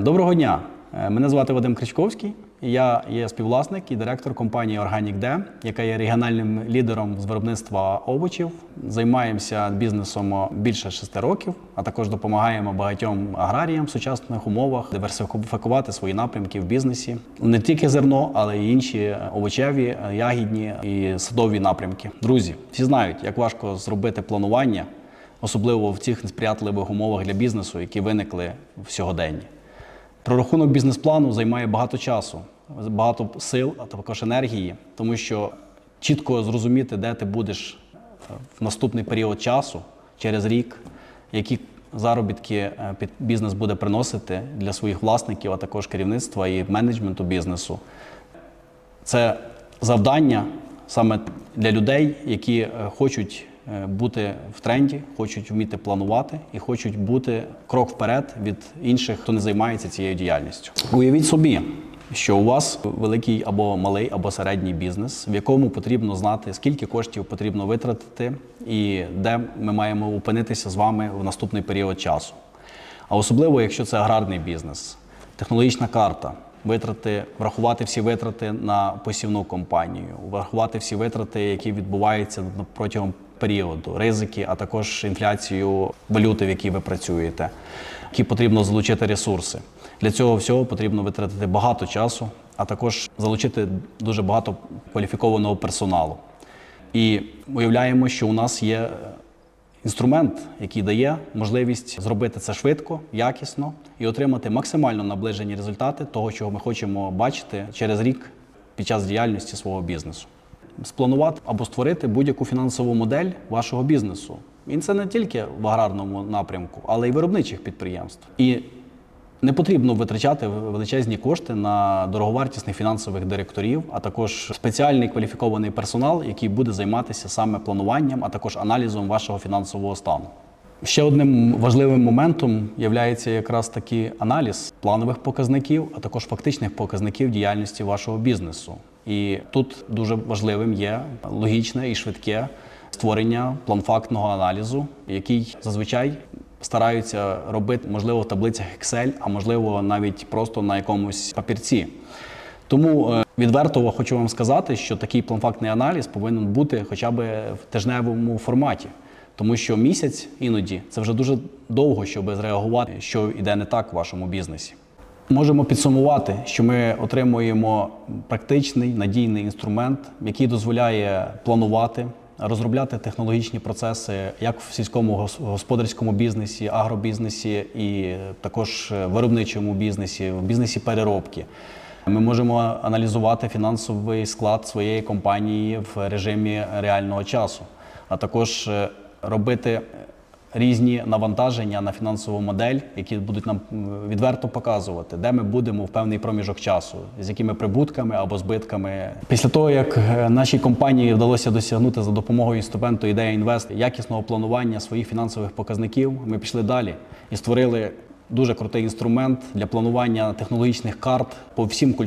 Доброго дня! Е, Мене звати Вадим Кричковський. Я є співвласник і директор компанії Organic D, яка є регіональним лідером з виробництва овочів. Займаємося бізнесом більше шести років, а також допомагаємо багатьом аграріям в сучасних умовах диверсифікувати свої напрямки в бізнесі. Не тільки зерно, але й інші овочеві, ягідні і садові напрямки. Друзі, всі знають, як важко зробити планування, особливо в цих несприятливих умовах для бізнесу, які виникли в сьогоденні. Прорахунок бізнес-плану займає багато часу, багато сил, а також енергії, тому що чітко зрозуміти, де ти будеш е, в наступний період часу, через рік, які заробітки е, бізнес буде приносити для своїх власників, а також керівництва і менеджменту бізнесу. Це завдання саме для людей, які е, хочуть бути в тренді, хочуть вміти планувати і хочуть бути крок вперед від інших, хто не займається цією діяльністю. Уявіть собі, що у вас великий або малий, або середній бізнес, в якому потрібно знати, скільки коштів потрібно витратити, і де ми маємо опинитися з вами в наступний період часу. А особливо, якщо це аграрний бізнес, технологічна карта, витрати, врахувати всі витрати на посівну компанію, врахувати всі витрати, які відбуваються протягом періоду, ризики, а також інфляцію валюти, в якій ви працюєте, які потрібно залучити ресурси. Для цього всього потрібно витратити багато часу, а також залучити дуже багато кваліфікованого персоналу. І уявляємо, що у нас є інструмент, який дає можливість зробити це швидко, якісно і отримати максимально наближені результати того, чого ми хочемо бачити через рік під час діяльності свого бізнесу. Спланувати або створити будь-яку фінансову модель вашого бізнесу. І це не тільки в аграрному напрямку, але й виробничих підприємств. І не потрібно витрачати величезні кошти на дороговартісних фінансових директорів, а також спеціальний кваліфікований персонал, який буде займатися саме плануванням, а також аналізом вашого фінансового стану. Ще одним важливим моментом є якраз таки аналіз планових показників, а також фактичних показників діяльності вашого бізнесу. І тут дуже важливим є логічне і швидке створення планфактного аналізу, який зазвичай стараються робити, можливо, в таблицях Excel, а можливо, навіть просто на якомусь папірці. Тому е, відверто хочу вам сказати, що такий планфактний аналіз повинен бути хоча б в тижневому форматі, тому що місяць іноді це вже дуже довго, щоб зреагувати, що йде не так в вашому бізнесі. Можемо підсумувати, що ми отримуємо практичний надійний інструмент, який дозволяє планувати, розробляти технологічні процеси як в сільському гос- господарському бізнесі, агробізнесі і також виробничому бізнесі, в бізнесі переробки. Ми можемо аналізувати фінансовий склад своєї компанії в режимі реального часу, а також е, робити різні навантаження на фінансову модель, які будуть нам відверто показувати, де ми будемо в певний проміжок часу, з якими прибутками або збитками. Після того, як е, нашій компанії вдалося досягнути за допомогою інструменту ідея інвест якісного планування своїх фінансових показників, ми пішли далі і створили дуже крутий інструмент для планування технологічних карт по всім культурам.